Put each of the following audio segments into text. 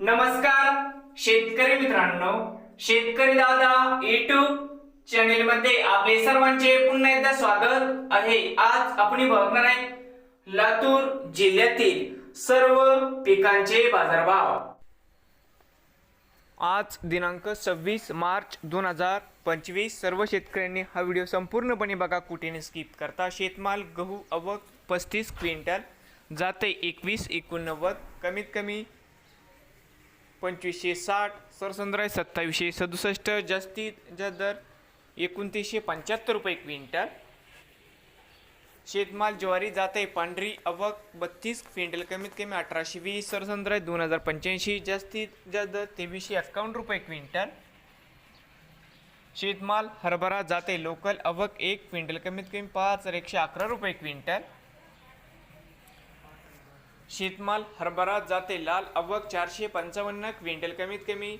नमस्कार शेतकरी मित्रांनो. शेतकरी दादा युट्यूब चॅनेल मध्ये आपले सर्वांचे पुन्हा एकदा स्वागत आहे. आज आपण बघणार आहे लातूर जिल्ह्यातील सर्व पिकांचे बाजारभाव. आज दिनांक सव्वीस मार्च दोन हजार पंचवीस सर्व शेतकऱ्यांनी हा व्हिडिओ संपूर्णपणे बघा. कुठेने स्किप करता? शेतमाल गहू अवक पस्तीस क्विंटल जाते एकवीस एकोणनव्वद कमीत कमी पंचवीसशे साठ सरसंद्राय सत्तावीसशे सदुसष्ट जास्तीत जास्त दर एकोणतीसशे पंच्याहत्तर रुपये क्विंटल. शेतमाल ज्वारी जाते पांढरी अवक बत्तीस क्विंटल कमीत कमी अठराशे वीस सरसंद्राय दोन हजार पंच्याऐंशी जास्तीत जास्त दर तेवीसशे एक्कावन्न रुपये क्विंटल. शेतमाल हरभरा जाते लोकल अवक एक क्विंटल कमीत कमी पाच एकशे अकरा रुपये क्विंटल. शेतमाल हरभरा जाते. लाल अवक चारशे पंचावन्न क्विंटल कमीत कमी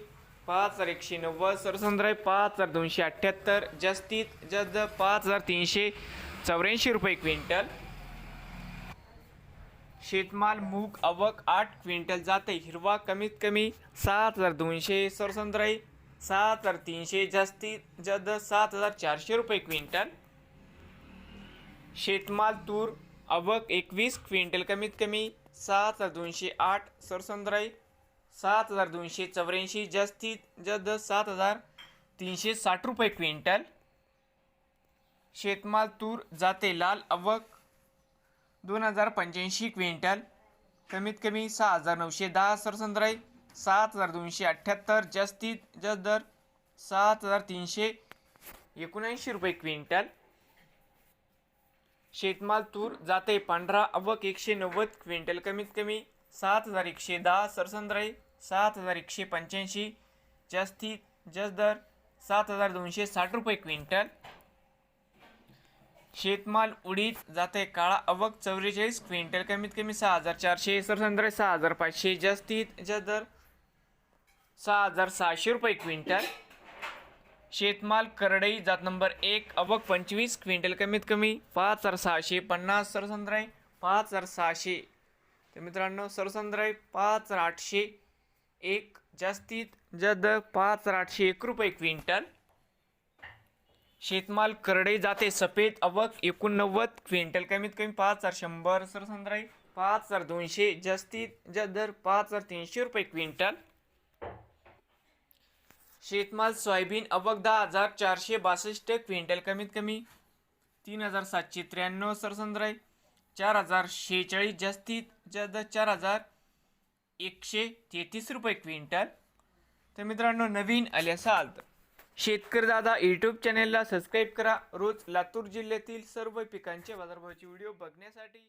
पाच हजार एकशे नव्वद सरसंद्राय पाच हजार दोनशे अठ्ठ्याहत्तर जास्तीत जास्त पाच हजार तीनशे चौऱ्याऐंशी रुपये क्विंटल. शेतमाल मूग अवक आठ क्विंटल जाते. हिरवा कमीत कमी सात हजार दोनशे सरसंद्राई सात हजार तीनशे जास्तीत जास्त सात हजार चारशे रुपये क्विंटल. शेतमाल तूर अवक एकवीस क्विंटल कमीत कमी सात हजार दोनशे आठ सरसंद्राई सात हजार दोनशे चौऱ्याऐंशी जास्तीत जास्त सात हजार तीनशे साठ रुपये क्विंटल. शेतमाल तूर जाते लाल अवक दोन हजार पंच्याऐंशी क्विंटल. कमीत कमी सहा हजार नऊशे दहा सरसंद्राई सात हजार दोनशे अठ्ठ्याहत्तर जास्तीत जास्त दर सात हजार तीनशे एकोणऐंशी रुपये क्विंटल. शेतमाल तूर जाते पांढरा अवक एकशे नव्वद क्विंटल कमीत कमी सात हजार एकशे दहा सरसंद्राई सात हजार एकशे पंच्याऐंशी जास्तीत जास्त दर सात हजार दोनशे साठ रुपये क्विंटल. शेतमाल उडीद जाते काळा अवक चौवेचाळीस क्विंटल कमीत कमी सहा हजार चारशे सरसंद्राई सहा हजार पाचशे जास्तीत जास्त दर सहा हजार सहाशे रुपये क्विंटल. शेतमाल करडई जात नंबर एक अवक पंचवीस क्विंटल कमीत कमी पाच हजार सहाशे पन्नास सरसंद्राय पाच हजार सहाशे. तर मित्रांनो सरसंद्राय पाच हजार आठशे एक जास्तीत जद दर पाच हजार आठशे एक रुपये क्विंटल. शेतमाल करडई जाते सफेद अवक एकोणनव्वद क्विंटल कमीत कमी पाच हजार शंभर सरसंद्राय पाच हजार दोनशे जास्तीत जद दर पाच हजार तीनशे रुपये क्विंटल. शेतमाल सोयाबीन अवघ दहा हजार चारशे बासष्ट क्विंटल कमीत कमी. तीन हजार सातशे त्र्याण्णव सरसंद्राय. चार हजार शेहेचाळीस जास्तीत जास्त चार हजार एकशे तेहतीस रुपये क्विंटल. तर मित्रांनो नवीन आले असाल तर शेतकरी दादा यूट्यूब चॅनेलला सबस्क्राईब करा. रोज लातूर जिल्ह्यातील सर्व पिकांचे बाजारभावाचे व्हिडिओ बघण्यासाठी